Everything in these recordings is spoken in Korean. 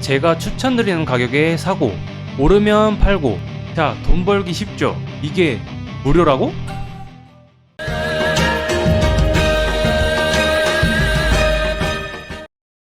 제가 추천드리는 가격에 사고 오르면 팔고 자 돈 벌기 쉽죠? 이게 무료라고?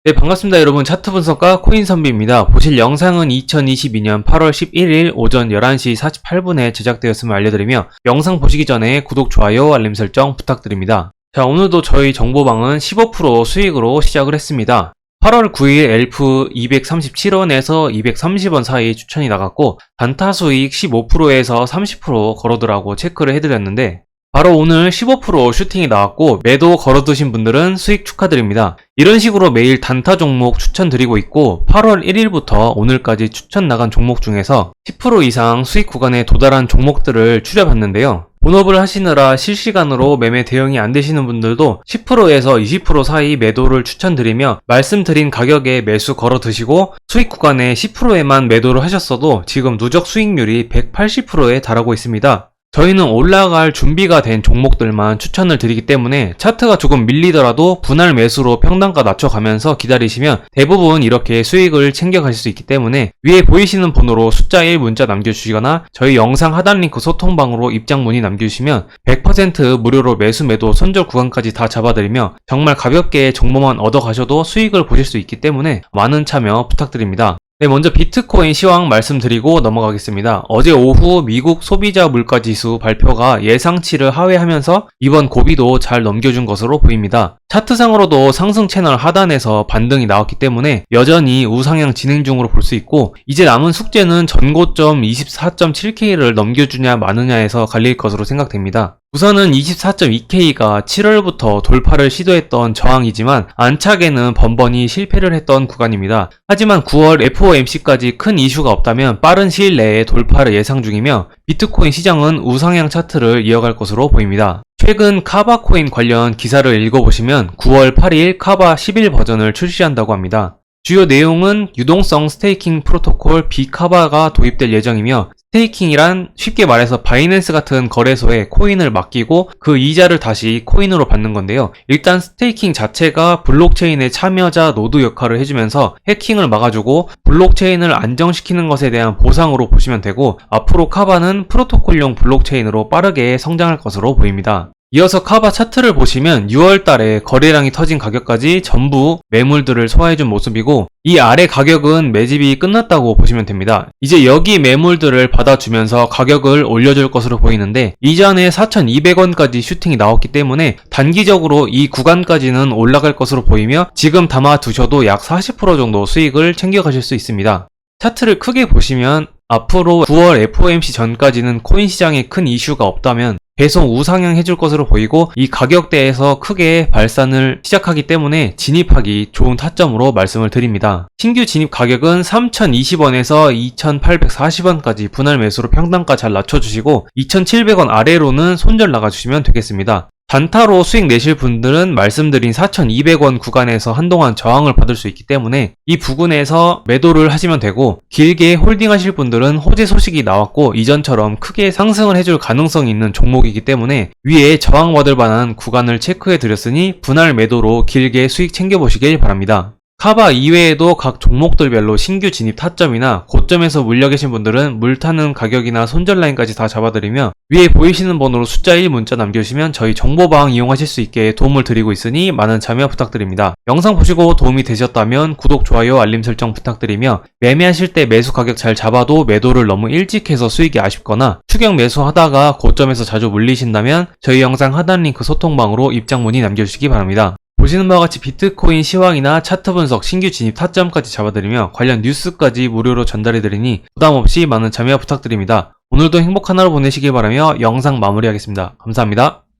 네 반갑습니다 여러분. 차트 분석가 코인 선비입니다. 보실 영상은 2022년 8월 11일 오전 11시 48분에 제작되었음을 알려드리며 영상 보시기 전에 구독, 좋아요, 알림 설정 부탁드립니다. 자 오늘도 저희 정보방은 15% 수익으로 시작을 했습니다 8월 9일 엘프 237원에서 230원 사이 추천이 나갔고 단타 수익 15%에서 30% 걸어두라고 체크를 해드렸는데 바로 오늘 15% 슈팅이 나왔고 매도 걸어두신 분들은 수익 축하드립니다. 이런 식으로 매일 단타 종목 추천드리고 있고 8월 1일부터 오늘까지 추천 나간 종목 중에서 10% 이상 수익 구간에 도달한 종목들을 추려봤는데요. 본업을 하시느라 실시간으로 매매 대응이 안 되시는 분들도 10%에서 20% 사이 매도를 추천드리며 말씀드린 가격에 매수 걸어 두시고 수익 구간에 10%에만 매도를 하셨어도 지금 누적 수익률이 180%에 달하고 있습니다. 저희는 올라갈 준비가 된 종목들만 추천을 드리기 때문에 차트가 조금 밀리더라도 분할 매수로 평단가 낮춰가면서 기다리시면 대부분 이렇게 수익을 챙겨가실 수 있기 때문에 위에 보이시는 번호로 숫자 1 문자 남겨주시거나 저희 영상 하단 링크 소통방으로 입장 문의 남겨주시면 100% 무료로 매수 매도 손절 구간까지 다 잡아드리며 정말 가볍게 정보만 얻어가셔도 수익을 보실 수 있기 때문에 많은 참여 부탁드립니다. 네, 먼저 비트코인 시황 말씀드리고 넘어가겠습니다. 어제 오후 미국 소비자 물가 지수 발표가 예상치를 하회하면서 이번 고비도 잘 넘겨준 것으로 보입니다. 차트상으로도 상승 채널 하단에서 반등이 나왔기 때문에 여전히 우상향 진행 중으로 볼 수 있고 이제 남은 숙제는 전고점 24.7K를 넘겨주냐 마느냐에서 갈릴 것으로 생각됩니다. 우선은 24.2K가 7월부터 돌파를 시도했던 저항이지만 안착에는 번번이 실패를 했던 구간입니다. 하지만 9월 FOMC까지 큰 이슈가 없다면 빠른 시일 내에 돌파를 예상 중이며 비트코인 시장은 우상향 차트를 이어갈 것으로 보입니다. 최근 카바 코인 관련 기사를 읽어보시면 9월 8일 카바 11 버전을 출시한다고 합니다. 주요 내용은 유동성 스테이킹 프로토콜 비카바가 도입될 예정이며 스테이킹이란 쉽게 말해서 바이낸스 같은 거래소에 코인을 맡기고 그 이자를 다시 코인으로 받는 건데요. 일단 스테이킹 자체가 블록체인의 참여자 노드 역할을 해주면서 해킹을 막아주고 블록체인을 안정시키는 것에 대한 보상으로 보시면 되고 앞으로 카바는 프로토콜용 블록체인으로 빠르게 성장할 것으로 보입니다. 이어서 카바 차트를 보시면 6월 달에 거래량이 터진 가격까지 전부 매물들을 소화해준 모습이고 이 아래 가격은 매집이 끝났다고 보시면 됩니다. 이제 여기 매물들을 받아주면서 가격을 올려줄 것으로 보이는데 이전에 4,200원까지 슈팅이 나왔기 때문에 단기적으로 이 구간까지는 올라갈 것으로 보이며 지금 담아 두셔도 약 40% 정도 수익을 챙겨가실 수 있습니다. 차트를 크게 보시면 앞으로 9월 FOMC 전까지는 코인 시장에 큰 이슈가 없다면 계속 우상향 해줄 것으로 보이고 이 가격대에서 크게 발산을 시작하기 때문에 진입하기 좋은 타점으로 말씀을 드립니다. 신규 진입 가격은 3,020원에서 2,840원까지 분할 매수로 평단가 잘 낮춰주시고 2,700원 아래로는 손절 나가주시면 되겠습니다. 단타로 수익 내실 분들은 말씀드린 4,200원 구간에서 한동안 저항을 받을 수 있기 때문에 이 부근에서 매도를 하시면 되고 길게 홀딩 하실 분들은 호재 소식이 나왔고 이전처럼 크게 상승을 해줄 가능성이 있는 종목이기 때문에 위에 저항받을 만한 구간을 체크해 드렸으니 분할 매도로 길게 수익 챙겨보시길 바랍니다. 카바 이외에도 각 종목들별로 신규 진입 타점이나 고점에서 물려 계신 분들은 물타는 가격이나 손절 라인까지 다 잡아드리며 위에 보이시는 번호로 숫자 1 문자 남겨주시면 저희 정보방 이용하실 수 있게 도움을 드리고 있으니 많은 참여 부탁드립니다. 영상 보시고 도움이 되셨다면 구독, 좋아요, 알림 설정 부탁드리며 매매하실 때 매수 가격 잘 잡아도 매도를 너무 일찍 해서 수익이 아쉽거나 추격 매수하다가 고점에서 자주 물리신다면 저희 영상 하단 링크 소통방으로 입장 문의 남겨주시기 바랍니다. 보시는 바와 같이 비트코인 시황이나 차트 분석, 신규 진입 타점까지 잡아드리며 관련 뉴스까지 무료로 전달해드리니 부담없이 많은 참여 부탁드립니다. 오늘도 행복한 하루 보내시길 바라며 영상 마무리하겠습니다. 감사합니다.